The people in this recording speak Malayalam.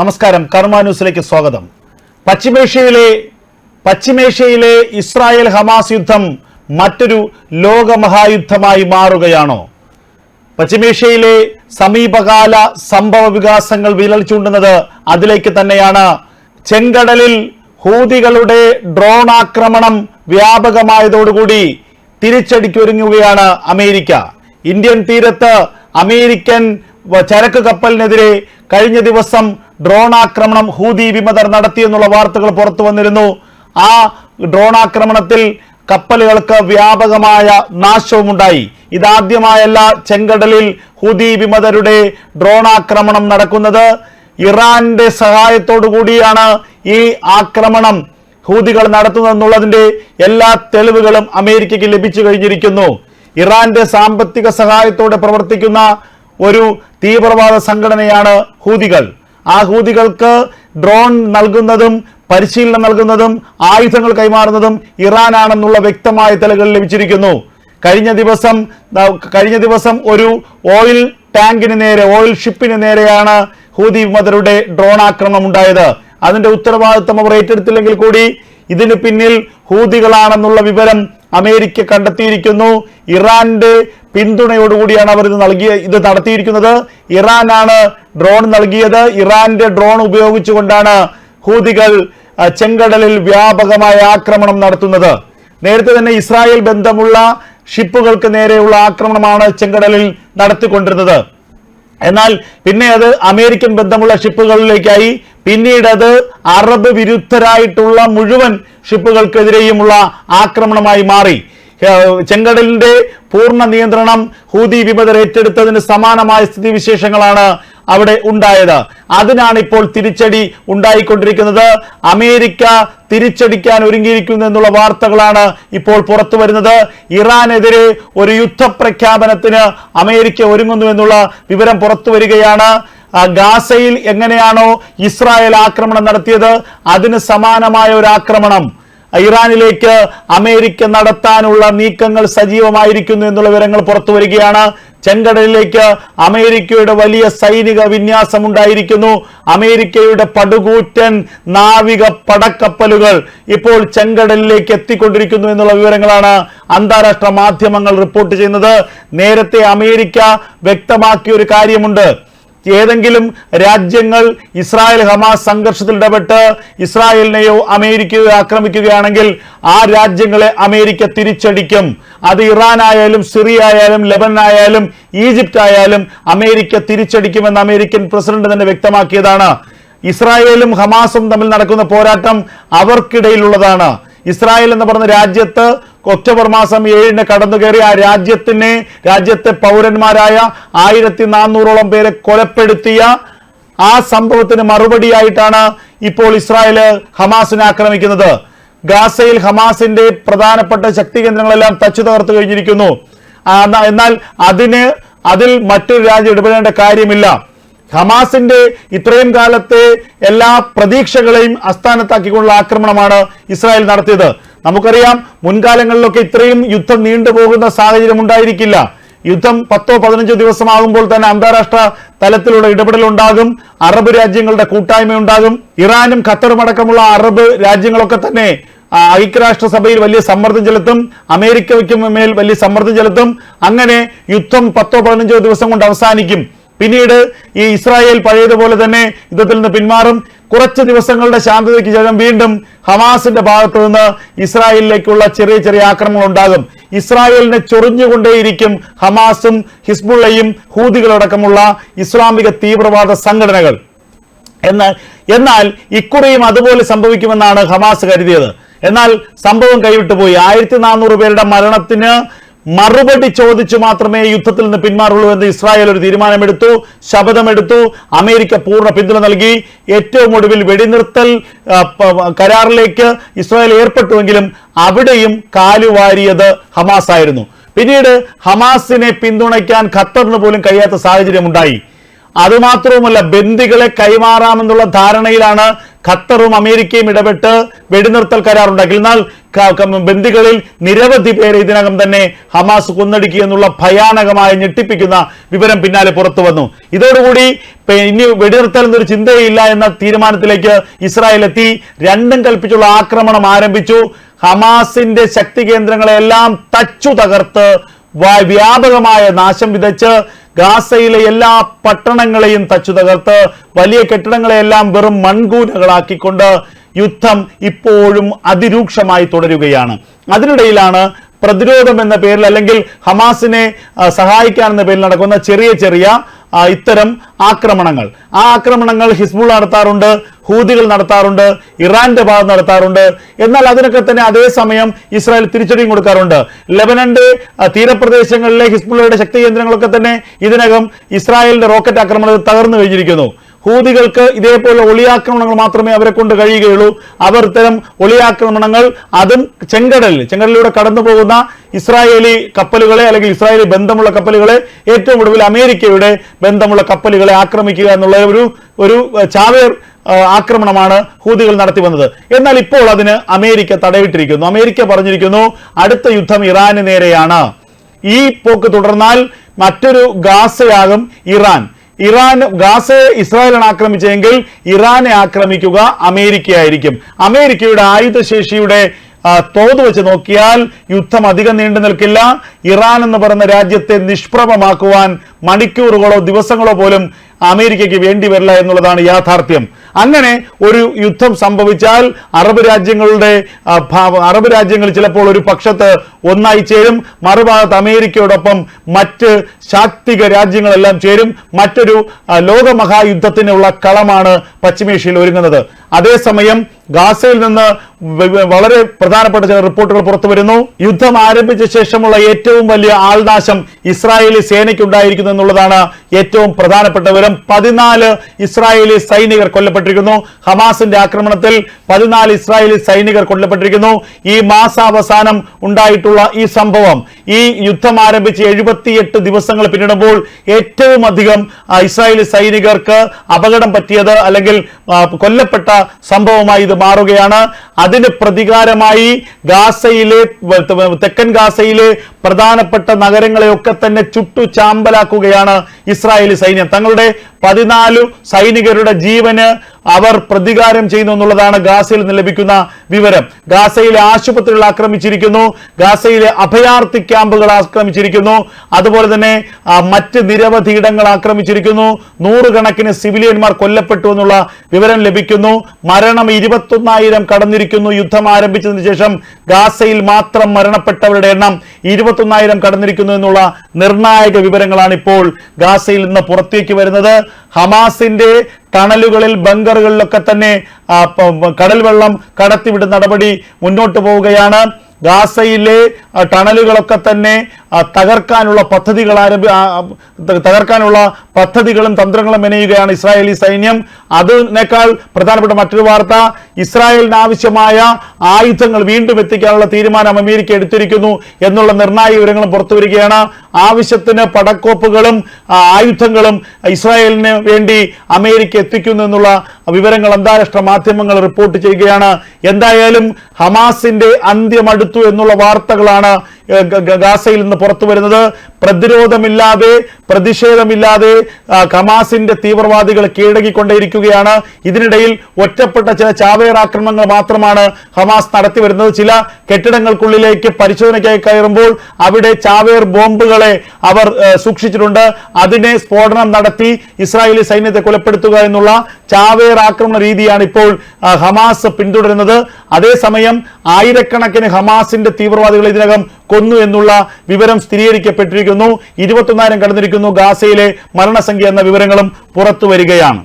നമസ്കാരം. കർമ്മ ന്യൂസിലേക്ക് സ്വാഗതം. പശ്ചിമേഷ്യയിലെ പശ്ചിമേഷ്യയിലെ ഇസ്രായേൽ ഹമാസ് യുദ്ധം മറ്റൊരു ലോകമഹായുദ്ധമായി മാറുകയാണോ? പശ്ചിമേഷ്യയിലെ സമീപകാല സംഭവ വികാസങ്ങൾ വിരൽ ചൂണ്ടുന്നത് അതിലേക്ക് തന്നെയാണ്. ചെങ്കടലിൽ ഹൂതികളുടെ ഡ്രോൺ ആക്രമണം വ്യാപകമായതോടുകൂടി തിരിച്ചടിക്കൊരുങ്ങുകയാണ് അമേരിക്ക. ഇന്ത്യൻ തീരത്ത് അമേരിക്കൻ ചരക്ക് കപ്പലിനെതിരെ കഴിഞ്ഞ ദിവസം ഡ്രോൺ ആക്രമണം ഹൂതി വിമതർ നടത്തിയെന്നുള്ള വാർത്തകൾ പുറത്തു വന്നിരുന്നു. ആ ഡ്രോൺ ആക്രമണത്തിൽ കപ്പലുകൾക്ക് വ്യാപകമായ നാശവുമുണ്ടായി. ഇതാദ്യമായല്ല ചെങ്കടലിൽ ഹുദി വിമതരുടെ ഡ്രോൺ ആക്രമണം നടക്കുന്നത്. ഇറാന്റെ സഹായത്തോടു കൂടിയാണ് ഈ ആക്രമണം ഹൂതികൾ നടത്തുന്നതെന്നുള്ളതിന്റെ എല്ലാ തെളിവുകളും അമേരിക്കയ്ക്ക് ലഭിച്ചു കഴിഞ്ഞിരിക്കുന്നു. ഇറാന്റെ സാമ്പത്തിക സഹായത്തോടെ പ്രവർത്തിക്കുന്ന ഒരു തീവ്രവാദ സംഘടനയാണ് ഹൂതികൾ ആ ഹൂതികൾക്ക് ഡ്രോൺ നൽകുന്നതും പരിശീലനം നൽകുന്നതും ആയുധങ്ങൾ കൈമാറുന്നതും ഇറാനാണെന്നുള്ള വ്യക്തമായ തെളിവുകൾ ലഭിച്ചിരിക്കുന്നു. കഴിഞ്ഞ ദിവസം കഴിഞ്ഞ ദിവസം ഒരു ഓയിൽ ടാങ്കിന് നേരെ ഓയിൽ ഷിപ്പിന് നേരെയാണ് ഹൂതി വിമതരുടെ ഡ്രോൺ ആക്രമണം ഉണ്ടായത്. അതിന്റെ ഉത്തരവാദിത്തം അവർ ഏറ്റെടുത്തില്ലെങ്കിൽ കൂടി ഇതിന് പിന്നിൽ ഹൂതികളാണെന്നുള്ള വിവരം അമേരിക്ക കണ്ടെത്തിയിരിക്കുന്നു. ഇറാന്റെ പിന്തുണയോടുകൂടിയാണ് അവർ ഇത് നൽകിയ ഇത് നടത്തിയിരിക്കുന്നത്. ഇറാനാണ് ഡ്രോൺ നൽകിയത്. ഇറാന്റെ ഡ്രോൺ ഉപയോഗിച്ചുകൊണ്ടാണ് ഹൂതികൾ ചെങ്കടലിൽ വ്യാപകമായ ആക്രമണം നടത്തുന്നത്. നേരത്തെ തന്നെ ഇസ്രായേൽ ബന്ധമുള്ള ഷിപ്പുകൾക്ക് നേരെയുള്ള ആക്രമണമാണ് ചെങ്കടലിൽ നടത്തിക്കൊണ്ടിരുന്നത്. എന്നാൽ പിന്നെ അത് അമേരിക്കൻ ബന്ധമുള്ള ഷിപ്പുകളിലേക്കായി. പിന്നീട് അത് അറബ് വിരുദ്ധരായിട്ടുള്ള മുഴുവൻ ഷിപ്പുകൾക്കെതിരെയുമുള്ള ആക്രമണമായി മാറി. ചെങ്കടലിന്റെ പൂർണ നിയന്ത്രണം ഹൂതി വിമതർ ഏറ്റെടുത്തതിന് സമാനമായ സ്ഥിതിവിശേഷങ്ങളാണ് അവിടെ ഉണ്ടായത്. അതിനാണ് ഇപ്പോൾ തിരിച്ചടി ഉണ്ടായിക്കൊണ്ടിരിക്കുന്നത്. അമേരിക്ക തിരിച്ചടിക്കാൻ ഒരുങ്ങിയിരിക്കുന്നു എന്നുള്ള വാർത്തകളാണ് ഇപ്പോൾ പുറത്തു വരുന്നത്. ഇറാനെതിരെ ഒരു യുദ്ധപ്രഖ്യാപനത്തിന് അമേരിക്ക ഒരുങ്ങുന്നു എന്നുള്ള വിവരം പുറത്തു വരികയാണ്. ഗാസയിൽ എങ്ങനെയാണോ ഇസ്രായേൽ ആക്രമണം നടത്തിയത്? അതിന് സമാനമായ ഒരു ആക്രമണം ഇറാനിലേക്ക് അമേരിക്ക നടത്താനുള്ള നീക്കങ്ങൾ സജീവമായിരിക്കുന്നു എന്നുള്ള വിവരങ്ങൾ പുറത്തു വരികയാണ്. ചെങ്കടലിലേക്ക് അമേരിക്കയുടെ വലിയ സൈനിക വിന്യാസം ഉണ്ടായിരിക്കുന്നു. അമേരിക്കയുടെ പടുകൂറ്റൻ നാവിക പടക്കപ്പലുകൾ ഇപ്പോൾ ചെങ്കടലിലേക്ക് എത്തിക്കൊണ്ടിരിക്കുന്നു എന്നുള്ള വിവരങ്ങളാണ് അന്താരാഷ്ട്ര മാധ്യമങ്ങൾ റിപ്പോർട്ട് ചെയ്യുന്നത്. നേരത്തെ അമേരിക്ക വ്യക്തമാക്കിയ ഒരു കാര്യമുണ്ട്. ഏതെങ്കിലും രാജ്യങ്ങൾ ഇസ്രായേൽ ഹമാസ് സംഘർഷത്തിൽ ഇടപെട്ട് ഇസ്രായേലിനെയോ അമേരിക്കയോ ആക്രമിക്കുകയാണെങ്കിൽ ആ രാജ്യങ്ങളെ അമേരിക്ക തിരിച്ചടിക്കും. അത് ഇറാൻ ആയാലും സിറിയ ആയാലും ലെബൻ ആയാലും ഈജിപ്റ്റ് ആയാലും അമേരിക്ക തിരിച്ചടിക്കുമെന്ന് അമേരിക്കൻ പ്രസിഡന്റ് തന്നെ വ്യക്തമാക്കിയതാണ്. ഇസ്രായേലും ഹമാസും തമ്മിൽ നടക്കുന്ന പോരാട്ടം അവർക്കിടയിലുള്ളതാണ്. ഇസ്രായേൽ എന്ന് പറഞ്ഞ രാജ്യത്ത് ഒക്ടോബർ മാസം ഏഴിന് കടന്നു കയറി ആ രാജ്യത്തിനെ രാജ്യത്തെ പൗരന്മാരായ ആയിരത്തി നാനൂറോളം പേരെ കൊലപ്പെടുത്തിയ ആ സംഭവത്തിന് മറുപടിയായിട്ടാണ് ഇപ്പോൾ ഇസ്രായേൽ ഹമാസിനെ ആക്രമിക്കുന്നത്. ഗാസയിൽ ഹമാസിന്റെ പ്രധാനപ്പെട്ട ശക്തി കേന്ദ്രങ്ങളെല്ലാം തച്ചു തകർത്തു കഴിഞ്ഞിരിക്കുന്നു. എന്നാൽ അതിന് അതിൽ മറ്റൊരു രാജ്യം ഇടപെടേണ്ട കാര്യമില്ല. ഹമാസിന്റെ ഇത്രയും കാലത്തെ എല്ലാ പ്രതീക്ഷകളെയും അസ്ഥാനത്താക്കിക്കൊണ്ടുള്ള ആക്രമണമാണ് ഇസ്രായേൽ നടത്തിയത്. നമുക്കറിയാം മുൻകാലങ്ങളിലൊക്കെ ഇത്രയും യുദ്ധം നീണ്ടുപോകുന്ന സാഹചര്യം ഉണ്ടായിരിക്കില്ല. യുദ്ധം പത്തോ പതിനഞ്ചോ ദിവസമാകുമ്പോൾ തന്നെ അന്താരാഷ്ട്ര തലത്തിലുള്ള ഇടപെടൽ ഉണ്ടാകും അറബ് രാജ്യങ്ങളുടെ കൂട്ടായ്മ ഉണ്ടാകും. ഇറാനും ഖത്തറും അടക്കമുള്ള അറബ് രാജ്യങ്ങളൊക്കെ തന്നെ ഐക്യരാഷ്ട്ര ഐക്യരാഷ്ട്രസഭയിൽ വലിയ സമ്മർദ്ദം ചെലുത്തും അമേരിക്കയ്ക്ക് മേൽ വലിയ സമ്മർദ്ദം ചെലുത്തും. അങ്ങനെ യുദ്ധം പത്തോ പതിനഞ്ചോ ദിവസം കൊണ്ട് അവസാനിക്കും. പിന്നീട് ഈ ഇസ്രായേൽ പഴയതുപോലെ തന്നെ യുദ്ധത്തിൽ നിന്ന് പിന്മാറും. കുറച്ച് ദിവസങ്ങളുടെ ശാന്തതയ്ക്ക് ശേഷം വീണ്ടും ഹമാസിന്റെ ഭാഗത്തു നിന്ന് ഇസ്രായേലിലേക്കുള്ള ചെറിയ ചെറിയ ആക്രമണങ്ങൾ ഉണ്ടാകും. ഇസ്രായേലിനെ ചൊറിഞ്ഞുകൊണ്ടേയിരിക്കും ഹമാസും ഹിസ്ബുള്ളയും ഹൂദികളടക്കമുള്ള ഇസ്ലാമിക തീവ്രവാദ സംഘടനകൾ. എന്നാൽ എന്നാൽ ഇക്കുറിയും അതുപോലെ സംഭവിക്കുമെന്നാണ് ഹമാസ് കരുതിയത്. എന്നാൽ സംഭവം കൈവിട്ടുപോയി. ആയിരത്തി നാനൂറ് പേരുടെ മരണത്തിന് മറുപടി ചോദിച്ചു മാത്രമേ യുദ്ധത്തിൽ നിന്ന് പിന്മാറുള്ളൂ എന്ന് ഇസ്രായേൽ ഒരു തീരുമാനമെടുത്തു ശപഥമെടുത്തു. അമേരിക്ക പൂർണ പിന്തുണ നൽകി. ഏറ്റവും ഒടുവിൽ വെടിനിർത്തൽ കരാറിലേക്ക് ഇസ്രായേൽ ഏർപ്പെട്ടുവെങ്കിലും അവിടെയും കാലുവാരിയത് ഹമാസ് ആയിരുന്നു. പിന്നീട് ഹമാസിനെ പിന്തുണയ്ക്കാൻ ഖത്തറിന് പോലും കഴിയാത്ത സാഹചര്യം ഉണ്ടായി. അതുമാത്രവുമല്ല ബന്ദികളെ കൈമാറാമെന്നുള്ള ധാരണയിലാണ് ഖത്തറും അമേരിക്കയും ഇടപെട്ട് വെടിനിർത്തൽ കരാറുണ്ടാക്കി എന്നാൽ ബന്ദികളിൽ നിരവധി പേരെ ഇതിനകം തന്നെ ഹമാസ് കൊന്നടിക്കുക എന്നുള്ള ഭയാനകമായ ഞെട്ടിപ്പിക്കുന്ന വിവരം പിന്നാലെ പുറത്തു വന്നു. ഇതോടുകൂടി ഇനി വെടിനിർത്തൽ എന്നൊരു ചിന്തയില്ല എന്ന തീരുമാനത്തിലേക്ക് ഇസ്രായേൽ എത്തി. രണ്ടും കൽപ്പിച്ചുള്ള ആക്രമണം ആരംഭിച്ചു. ഹമാസിന്റെ ശക്തി കേന്ദ്രങ്ങളെല്ലാം തച്ചു തകർത്ത് വ്യാപകമായ നാശം വിതച്ച് ഗാസയിലെ എല്ലാ പട്ടണങ്ങളെയും തച്ചു തകർത്ത് വലിയ കെട്ടിടങ്ങളെയെല്ലാം വെറും മൺകൂനകളാക്കിക്കൊണ്ട് യുദ്ധം ഇപ്പോഴും അതിരൂക്ഷമായി തുടരുകയാണ്. അതിനിടയിലാണ് പ്രതിരോധം എന്ന പേരിൽ അല്ലെങ്കിൽ ഹമാസിനെ സഹായിക്കാൻ എന്ന പേരിൽ നടക്കുന്ന ചെറിയ ചെറിയ ഇത്തരം ആക്രമണങ്ങൾ. ആ ആക്രമണങ്ങൾ ഹിസ്ബുൾ നടത്താറുണ്ട് ഹൂതികൾ നടത്താറുണ്ട് ഇറാന്റെ ഭാഗം നടത്താറുണ്ട്. എന്നാൽ അതിനൊക്കെ തന്നെ അതേസമയം ഇസ്രായേൽ തിരിച്ചടിയും കൊടുക്കാറുണ്ട്. ലെബനന്റെ തീരപ്രദേശങ്ങളിലെ ഹിസ്ബുള്ളയുടെ ശക്തി കേന്ദ്രങ്ങളൊക്കെ തന്നെ ഇതിനകം ഇസ്രായേലിന്റെ റോക്കറ്റ് ആക്രമണത്തിൽ തകർന്നു കഴിഞ്ഞിരിക്കുന്നു. ഹൂതികൾക്ക് ഇതേപോലെ ഒളിയാക്രമണങ്ങൾ മാത്രമേ അവരെ കൊണ്ട് കഴിയുകയുള്ളൂ. അവർ ഇത്തരം ഒളിയാക്രമണങ്ങൾ അതും ചെങ്കടലിൽ ചെങ്കടലിലൂടെ കടന്നു പോകുന്ന ഇസ്രായേലി കപ്പലുകളെ അല്ലെങ്കിൽ ഇസ്രായേലി ബന്ധമുള്ള കപ്പലുകളെ ഏറ്റവും ഒടുവിൽ അമേരിക്കയുടെ ബന്ധമുള്ള കപ്പലുകളെ ആക്രമിക്കുക എന്നുള്ള ഒരു ഒരു ചാവേർ ആക്രമണമാണ് ഹൂതികൾ നടത്തി വന്നത്. എന്നാൽ ഇപ്പോൾ അതിന് അമേരിക്ക തടവിട്ടിരിക്കുന്നു. അമേരിക്ക പറഞ്ഞിരിക്കുന്നു അടുത്ത യുദ്ധം ഇറാന് നേരെയാണ്. ഈ പോക്ക് തുടർന്നാൽ മറ്റൊരു ഗാസയാകും ഇറാൻ. ഇറാൻ ഗാസയെ ഇസ്രായേലാണ് ആക്രമിച്ചതെങ്കിൽ ഇറാനെ ആക്രമിക്കുക അമേരിക്കയായിരിക്കും. അമേരിക്കയുടെ ആയുധശേഷിയുടെ തോത് വെച്ച് നോക്കിയാൽ യുദ്ധം അധികം നീണ്ടു നിൽക്കില്ല. ഇറാൻ എന്ന് പറയുന്ന രാജ്യത്തെ നിഷ്പ്രഭമാക്കുവാൻ മണിക്കൂറുകളോ ദിവസങ്ങളോ പോലും അമേരിക്കയ്ക്ക് വേണ്ടി വരില്ല എന്നുള്ളതാണ് യാഥാർത്ഥ്യം. അങ്ങനെ ഒരു യുദ്ധം സംഭവിച്ചാൽ അറബ് രാജ്യങ്ങളുടെ അറബ് രാജ്യങ്ങൾ ചിലപ്പോൾ ഒരു പക്ഷത്ത് ഒന്നായി ചേരും. മറുഭാഗത്ത് അമേരിക്കയോടൊപ്പം മറ്റ് ശാക്തിക രാജ്യങ്ങളെല്ലാം ചേരും. മറ്റൊരു ലോകമഹായുദ്ധത്തിനുള്ള കളമാണ് പശ്ചിമേഷ്യയിൽ ഒരുങ്ങുന്നത്. അതേസമയം ഗാസയിൽ നിന്ന് വളരെ പ്രധാനപ്പെട്ട ചില റിപ്പോർട്ടുകൾ പുറത്തു വരുന്നു. യുദ്ധം ആരംഭിച്ച ശേഷമുള്ള ഏറ്റവും വലിയ ആൾനാശം ഇസ്രായേലി സേനയ്ക്കുണ്ടായിരിക്കുന്നു എന്നുള്ളതാണ് ഏറ്റവും പ്രധാനപ്പെട്ട വിവരം. പതിനാല് ഇസ്രായേലി സൈനികർ കൊല്ലപ്പെട്ടിരിക്കുന്നു. ഹമാസിന്റെ ആക്രമണത്തിൽ പതിനാല് ഇസ്രായേലി സൈനികർ കൊല്ലപ്പെട്ടിരിക്കുന്നു. ഈ മാസാവസാനം ഉണ്ടായിട്ടുള്ള ഈ സംഭവം ഈ യുദ്ധം ആരംഭിച്ച് എഴുപത്തിയെട്ട് ദിവസങ്ങൾ പിന്നിടുമ്പോൾ ഏറ്റവും അധികം ഇസ്രായേലി സൈനികർക്ക് അപകടം പറ്റിയത് അല്ലെങ്കിൽ കൊല്ലപ്പെട്ട സംഭവമായി ഇത് മാറുകയാണ്. അതിന് പ്രതികാരമായി ഗാസയിലെ തെക്കൻ ഗാസയിലെ പ്രധാനപ്പെട്ട നഗരങ്ങളെയൊക്കെ തന്നെ ചുട്ടു ചാമ്പലാക്കുകയാണ് ഇസ്രായേലി സൈന്യം. തങ്ങളുടെ പതിനാലു സൈനികരുടെ ജീവന് അവർ പ്രതികാരം ചെയ്യുന്നു എന്നുള്ളതാണ് ഗാസയിൽ നിന്ന് ലഭിക്കുന്ന വിവരം. ഗാസയിലെ ആശുപത്രികൾ ആക്രമിച്ചിരിക്കുന്നു. ഗാസയിലെ അഭയാർത്ഥി ക്യാമ്പുകൾ ആക്രമിച്ചിരിക്കുന്നു. അതുപോലെ തന്നെ മറ്റ് നിരവധി ഇടങ്ങൾ ആക്രമിച്ചിരിക്കുന്നു. നൂറുകണക്കിന് സിവിലിയന്മാർ കൊല്ലപ്പെട്ടു എന്നുള്ള വിവരം ലഭിക്കുന്നു. മരണം ഇരുപത്തൊന്നായിരം കടന്നിരിക്കുന്നു. യുദ്ധം ആരംഭിച്ചതിന് ശേഷം ഗാസയിൽ മാത്രം മരണപ്പെട്ടവരുടെ എണ്ണം ഇരുപത്തൊന്നായിരം കടന്നിരിക്കുന്നു എന്നുള്ള നിർണായക വിവരങ്ങളാണ് ഇപ്പോൾ ഗാസയിൽ നിന്ന് പുറത്തേക്ക് വരുന്നത്. ഹമാസിന്റെ ടണലുകളിൽ ബങ്കറുകളിലൊക്കെ തന്നെ കടൽ വെള്ളം കടത്തിവിടുന്ന നടപടി മുന്നോട്ട് പോവുകയാണ്. ഗാസയിലെ ടണലുകളൊക്കെ തന്നെ തകർക്കാനുള്ള പദ്ധതികൾ ആരംഭി തകർക്കാനുള്ള പദ്ധതികളും തന്ത്രങ്ങളും മെനയുകയാണ് ഇസ്രായേലി സൈന്യം. അതിനേക്കാൾ പ്രധാനപ്പെട്ട മറ്റൊരു വാർത്ത ഇസ്രായേലിന് ആവശ്യമായ ആയുധങ്ങൾ വീണ്ടും എത്തിക്കാനുള്ള തീരുമാനം അമേരിക്ക എടുത്തിരിക്കുന്നു എന്നുള്ള നിർണായക വിവരങ്ങളും പുറത്തുവരികയാണ് ആവശ്യത്തിന് പടക്കോപ്പുകളും ആയുധങ്ങളും ഇസ്രായേലിന് വേണ്ടി അമേരിക്ക എത്തിക്കുന്നു എന്നുള്ള വിവരങ്ങൾ അന്താരാഷ്ട്ര മാധ്യമങ്ങൾ റിപ്പോർട്ട് ചെയ്യുകയാണ്. എന്തായാലും ഹമാസിന്റെ അന്ത്യമടുത്തു എന്നുള്ള വാർത്തകളാണ് ഗാസയിൽ നിന്ന് പുറത്തു വരുന്നത് പ്രതിരോധമില്ലാതെ പ്രതിഷേധമില്ലാതെ ഹമാസിന്റെ തീവ്രവാദികൾ കീഴടങ്ങിക്കൊണ്ടേയിരിക്കുകയാണ്. ഇതിനിടയിൽ ഒറ്റപ്പെട്ട ചില ചാവേർ ആക്രമണങ്ങൾ മാത്രമാണ് ഹമാസ് നടത്തി വരുന്നത്. ചില കെട്ടിടങ്ങൾക്കുള്ളിലേക്ക് പരിശോധനയ്ക്കായി കയറുമ്പോൾ അവിടെ ചാവേർ ബോംബുകളെ അവർ സൂക്ഷിച്ചിട്ടുണ്ട്. അതിനെ സ്ഫോടനം നടത്തി ഇസ്രായേലി സൈന്യത്തെ കൊലപ്പെടുത്തുക എന്നുള്ള ചാവേർ ആക്രമണ രീതിയാണ് ഇപ്പോൾ ഹമാസ് പിന്തുടരുന്നത്. അതേസമയം ആയിരക്കണക്കിന് ഹമാസിന്റെ തീവ്രവാദികൾ ഇതിനകം കൊന്നു എന്നുള്ള വിവരം സ്ഥിരീകരിക്കപ്പെട്ടിരിക്കുന്നു. ഇരുപത്തൊന്നായിരം കടന്നിരിക്കുന്നു ഗാസയിലെ മരണസംഖ്യ എന്ന വിവരങ്ങളും പുറത്തു വരികയാണ്.